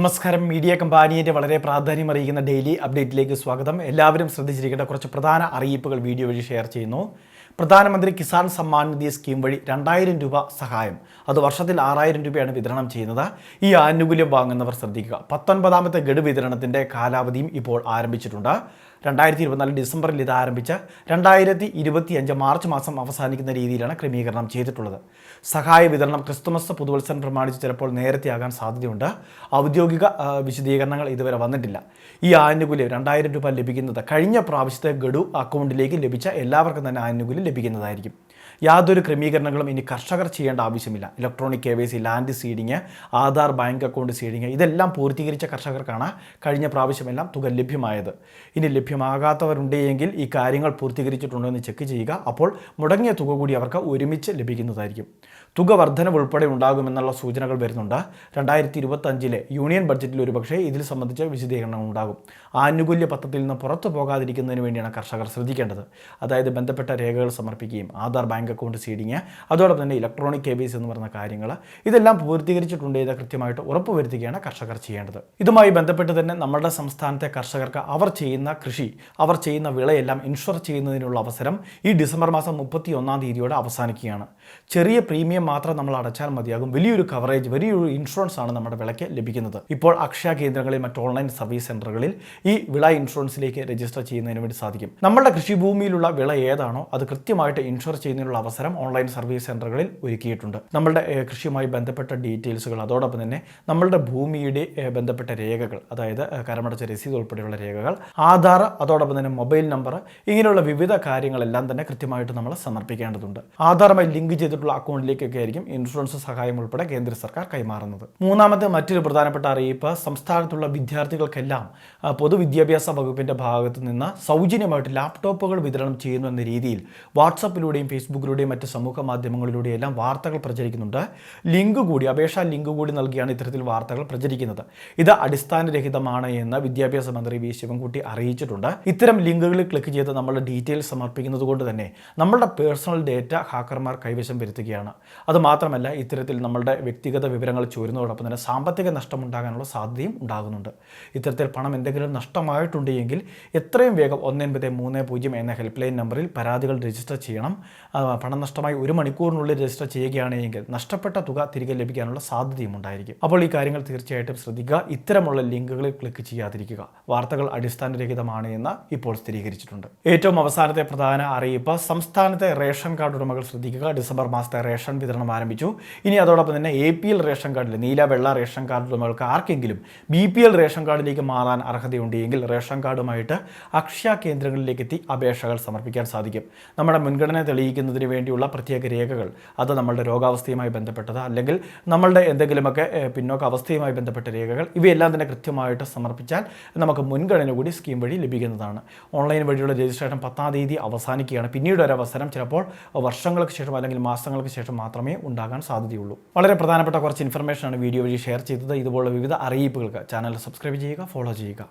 നമസ്കാരം. മീഡിയ കമ്പാനിയുടെ വളരെ പ്രാധാന്യം അറിയിക്കുന്ന ഡെയിലി അപ്ഡേറ്റിലേക്ക് സ്വാഗതം. എല്ലാവരും ശ്രദ്ധിച്ചിരിക്കേണ്ട കുറച്ച് പ്രധാന അറിയിപ്പുകൾ വീഡിയോ വഴി ഷെയർ ചെയ്യുന്നു. പ്രധാനമന്ത്രി കിസാൻ സമ്മാൻ നിധി സ്കീം വഴി രണ്ടായിരം രൂപ സഹായം. അത് വർഷത്തിൽ ആറായിരം രൂപയാണ് വിതരണം ചെയ്യുന്നത്. ഈ ആനുകൂല്യം വാങ്ങുന്നവർ ശ്രദ്ധിക്കുക. പത്തൊൻപതാമത്തെ ഗഡു വിതരണത്തിന്റെ കാലാവധിയും ഇപ്പോൾ ആരംഭിച്ചിട്ടുണ്ട്. രണ്ടായിരത്തി ഇരുപത്തിനാല് ഡിസംബറിൽ ഇത് ആരംഭിച്ച രണ്ടായിരത്തി ഇരുപത്തി അഞ്ച് മാർച്ച് മാസം അവസാനിക്കുന്ന രീതിയിലാണ് ക്രമീകരണം ചെയ്തിട്ടുള്ളത്. സഹായ വിതരണം ക്രിസ്തുമസ് പുതുവത്സരം പ്രമാണിച്ച് ചിലപ്പോൾ നേരത്തെയാകാൻ സാധ്യതയുണ്ട്. ഔദ്യോഗിക വിശദീകരണങ്ങൾ ഇതുവരെ വന്നിട്ടില്ല. ഈ ആനുകൂല്യം രണ്ടായിരം രൂപ ലഭിക്കുന്നത് കഴിഞ്ഞ പ്രാവശ്യത്തെ ഗഡു അക്കൗണ്ടിലേക്ക് ലഭിച്ച എല്ലാവർക്കും തന്നെ ആനുകൂല്യം ലഭിക്കുന്നതായിരിക്കും. യാതൊരു ക്രമീകരണങ്ങളും ഇനി കർഷകർ ചെയ്യേണ്ട ആവശ്യമില്ല. Electronic K Y C land seeding Aadhaar bank account seeding ഇതെല്ലാം പൂർത്തീകരിച്ച കർഷകർക്കാണ് കഴിഞ്ഞ പ്രാവശ്യമെല്ലാം തുക ലഭ്യമായത്. ഇനി ലഭ്യമാകാത്തവരുണ്ടെങ്കിൽ ഈ കാര്യങ്ങൾ പൂർത്തീകരിച്ചിട്ടുണ്ടോ എന്ന് ചെക്ക് ചെയ്യുക. അപ്പോൾ മുടങ്ങിയ തുക കൂടി അവർക്ക് ഒരുമിച്ച് ലഭിക്കുന്നതായിരിക്കും. തുക വർധനവ് ഉൾപ്പെടെ ഉണ്ടാകുമെന്നുള്ള സൂചനകൾ വരുന്നുണ്ട്. രണ്ടായിരത്തി ഇരുപത്തഞ്ചിലെ യൂണിയൻ ബഡ്ജറ്റിൽ ഒരുപക്ഷേ ഇതിൽ സംബന്ധിച്ച വിശദീകരണം ഉണ്ടാകും. ആനുകൂല്യ പത്രത്തിൽ നിന്ന് പുറത്തു പോകാതിരിക്കുന്നതിന് വേണ്ടിയാണ് കർഷകർ ശ്രദ്ധിക്കേണ്ടത്. അതായത് ബന്ധപ്പെട്ട രേഖകൾ സമർപ്പിക്കുകയും ആധാർ ബാങ്ക് അക്കൗണ്ട് സീഡിങ് അതോടൊപ്പം തന്നെ ഇലക്ട്രോണിക് കെ എന്ന് പറയുന്ന കാര്യങ്ങൾ ഇതെല്ലാം പൂർത്തീകരിച്ചിട്ടുണ്ട് ഇത് കൃത്യമായിട്ട് ഉറപ്പുവരുത്തുകയാണ് കർഷകർ ചെയ്യേണ്ടത്. ഇതുമായി ബന്ധപ്പെട്ട് തന്നെ നമ്മുടെ സംസ്ഥാനത്തെ കർഷകർക്ക് അവർ ചെയ്യുന്ന കൃഷി അവർ ചെയ്യുന്ന വിളയെല്ലാം ഇൻഷുർ ചെയ്യുന്നതിനുള്ള അവസരം ഈ ഡിസംബർ മാസം മുപ്പത്തി ഒന്നാം തീയതിയോടെ അവസാനിക്കുകയാണ്. ചെറിയ പ്രീമിയം മാത്രം നമ്മൾ അടച്ചാൽ മതിയാകും. വലിയൊരു കവറേജ് വലിയൊരു ഇൻഷുറൻസ് ആണ് നമ്മുടെ വിളയ്ക്ക് ലഭിക്കുന്നത്. ഇപ്പോൾ അക്ഷയ കേന്ദ്രങ്ങളിൽ മറ്റ് ഓൺലൈൻ സർവീസ് സെന്ററുകളിൽ ഈ വിള ഇൻഷുറൻസിലേക്ക് രജിസ്റ്റർ ചെയ്യുന്നതിന് വേണ്ടി സാധിക്കും. നമ്മുടെ കൃഷിഭൂമിയിലുള്ള വിള ഏതാണോ അത് കൃത്യമായിട്ട് ഇൻഷുർ ചെയ്യുന്നതിനുള്ള അവസരം ഓൺലൈൻ സർവീസ് സെന്ററുകളിൽ ഒരുക്കിയിട്ടുണ്ട്. നമ്മളുടെ കൃഷിയുമായി ബന്ധപ്പെട്ട ഡീറ്റെയിൽസുകൾ അതോടൊപ്പം തന്നെ നമ്മളുടെ ഭൂമിയുടെ ബന്ധപ്പെട്ട രേഖകൾ അതായത് കരമടച്ച രസീത് ഉൾപ്പെടെയുള്ള രേഖകൾ ആധാർ അതോടൊപ്പം തന്നെ മൊബൈൽ നമ്പർ ഇങ്ങനെയുള്ള വിവിധ കാര്യങ്ങളെല്ലാം തന്നെ കൃത്യമായിട്ട് നമ്മൾ സമർപ്പിക്കേണ്ടതുണ്ട്. ആധാറുമായി ലിങ്ക് ചെയ്തിട്ടുള്ള അക്കൗണ്ടിലേക്കൊക്കെ ആയിരിക്കും ഇൻഷുറൻസ് സഹായം ഉൾപ്പെടെ കേന്ദ്ര സർക്കാർ കൈമാറുന്നത്. മൂന്നാമത്തെ മറ്റൊരു പ്രധാനപ്പെട്ട അറിയിപ്പ് സംസ്ഥാനത്തുള്ള വിദ്യാർത്ഥികൾക്കെല്ലാം പൊതുവിദ്യാഭ്യാസ വകുപ്പിന്റെ ഭാഗത്തു നിന്ന് സൗജന്യമായിട്ട് ലാപ്ടോപ്പുകൾ വിതരണം ചെയ്യുന്നു എന്ന രീതിയിൽ വാട്സപ്പിലൂടെയും ഫേസ്ബുക്കിലൂടെയും മറ്റ് സമൂഹ മാധ്യമങ്ങളിലൂടെയും എല്ലാം വാർത്തകൾ പ്രചരിക്കുന്നുണ്ട്. ലിങ്ക് കൂടി അപേക്ഷാ ലിങ്ക് കൂടി നൽകിയാണ് ഇത്തരത്തിൽ വാർത്തകൾ പ്രചരിക്കുന്നത്. ഇത് അടിസ്ഥാനരഹിതമാണ് എന്ന് വിദ്യാഭ്യാസ മന്ത്രി വി. ശിവൻകുട്ടി അറിയിച്ചിട്ടുണ്ട്. ഇത്തരം ലിങ്കുകളിൽ ക്ലിക്ക് ചെയ്ത് നമ്മളുടെ ഡീറ്റെയിൽസ് സമർപ്പിക്കുന്നത് കൊണ്ട് തന്നെ നമ്മളുടെ പേഴ്സണൽ ഡേറ്റ ഹാക്കർമാർ കൈവശം വരുത്തുകയാണ്. അത് മാത്രമല്ല ഇത്തരത്തിൽ നമ്മളുടെ വ്യക്തിഗത വിവരങ്ങൾ ചോരുന്നതോടൊപ്പം തന്നെ സാമ്പത്തിക നഷ്ടമുണ്ടാകാനുള്ള സാധ്യതയും ഉണ്ടാകുന്നുണ്ട്. ഇത്തരത്തിൽ പണം എന്തെങ്കിലും നഷ്ടമായിട്ടുണ്ടെങ്കിൽ എത്രയും വേഗം ഒന്ന് എൺപത് മൂന്ന് പൂജ്യം എന്ന ഹെൽപ്പ് ലൈൻ നമ്പറിൽ പരാതികൾ രജിസ്റ്റർ ചെയ്യണം. പണം നഷ്ടമായി ഒരു മണിക്കൂറിനുള്ളിൽ രജിസ്റ്റർ ചെയ്യുകയാണെങ്കിൽ നഷ്ടപ്പെട്ട തുക തിരികെ ലഭിക്കാനുള്ള സാധ്യതയും ഉണ്ടായിരിക്കും. അപ്പോൾ ഈ കാര്യങ്ങൾ തീർച്ചയായിട്ടും ശ്രദ്ധിക്കുക. ഇത്തരമുള്ള ലിങ്കുകളിൽ ക്ലിക്ക് ചെയ്യാതിരിക്കുക. വാർത്തകൾ അടിസ്ഥാനരഹിതമാണ് എന്ന് ഇപ്പോൾ സ്ഥിരീകരിച്ചിട്ടുണ്ട്. ഏറ്റവും അവസാനത്തെ പ്രധാന അറിയിപ്പ് സംസ്ഥാനത്തെ റേഷൻ കാർഡ് ഉടമകൾ ശ്രദ്ധിക്കുക. ഡിസംബർ മാസത്തെ റേഷൻ വിതരണം ആരംഭിച്ചു. ഇനി അതോടൊപ്പം തന്നെ എ പി എൽ റേഷൻ കാർഡിൽ നീല വെള്ള റേഷൻ കാർഡ് ഉടമകൾക്ക് ആർക്കെങ്കിലും ബി പി എൽ റേഷൻ കാർഡിലേക്ക് മാറാൻ അർഹതയുണ്ടെങ്കിൽ റേഷൻ കാർഡുമായിട്ട് അക്ഷയ കേന്ദ്രങ്ങളിലേക്ക് എത്തി അപേക്ഷകൾ സമർപ്പിക്കാൻ സാധിക്കും. നമ്മുടെ മുൻഗണന തെളിയിക്കുന്നതിന് വേണ്ടിയുള്ള പ്രത്യേക രേഖകൾ. അത് നമ്മളുടെ രോഗാവസ്ഥയുമായി ബന്ധപ്പെട്ടത്. അല്ലെങ്കിൽ നമ്മളുടെ എന്തെങ്കിലുമൊക്കെ പിന്നോക്ക അവസ്ഥയുമായി ബന്ധപ്പെട്ട രേഖകൾ. ഇവയെല്ലാം തന്നെ കൃത്യമായിട്ട് സമർപ്പിച്ചാൽ നമുക്ക് മുൻഗണന കൂടി സ്കീം വഴി ലഭിക്കുന്നതാണ്. ഓൺലൈൻ വഴിയുള്ള രജിസ്ട്രേഷൻ പത്താം തീയതി അവസാനിക്കുകയാണ്. പിന്നീട് ഒരു അവസരം ചിലപ്പോൾ വർഷങ്ങൾക്ക് ശേഷം അല്ലെങ്കിൽ മാസങ്ങൾക്ക് ശേഷം മാത്രമേ ഉണ്ടാകാൻ സാധ്യതയുള്ളൂ. വളരെ പ്രധാനപ്പെട്ട കുറച്ച് ഇൻഫർമേഷനാണ് വീഡിയോ വഴി ഷെയർ ചെയ്തത്. ഇതുപോലുള്ള വിവിധ അറിയിപ്പുകൾക്ക് ചാനൽ സബ്സ്ക്രൈബ് ചെയ്യുക ഫോളോ ചെയ്യുക.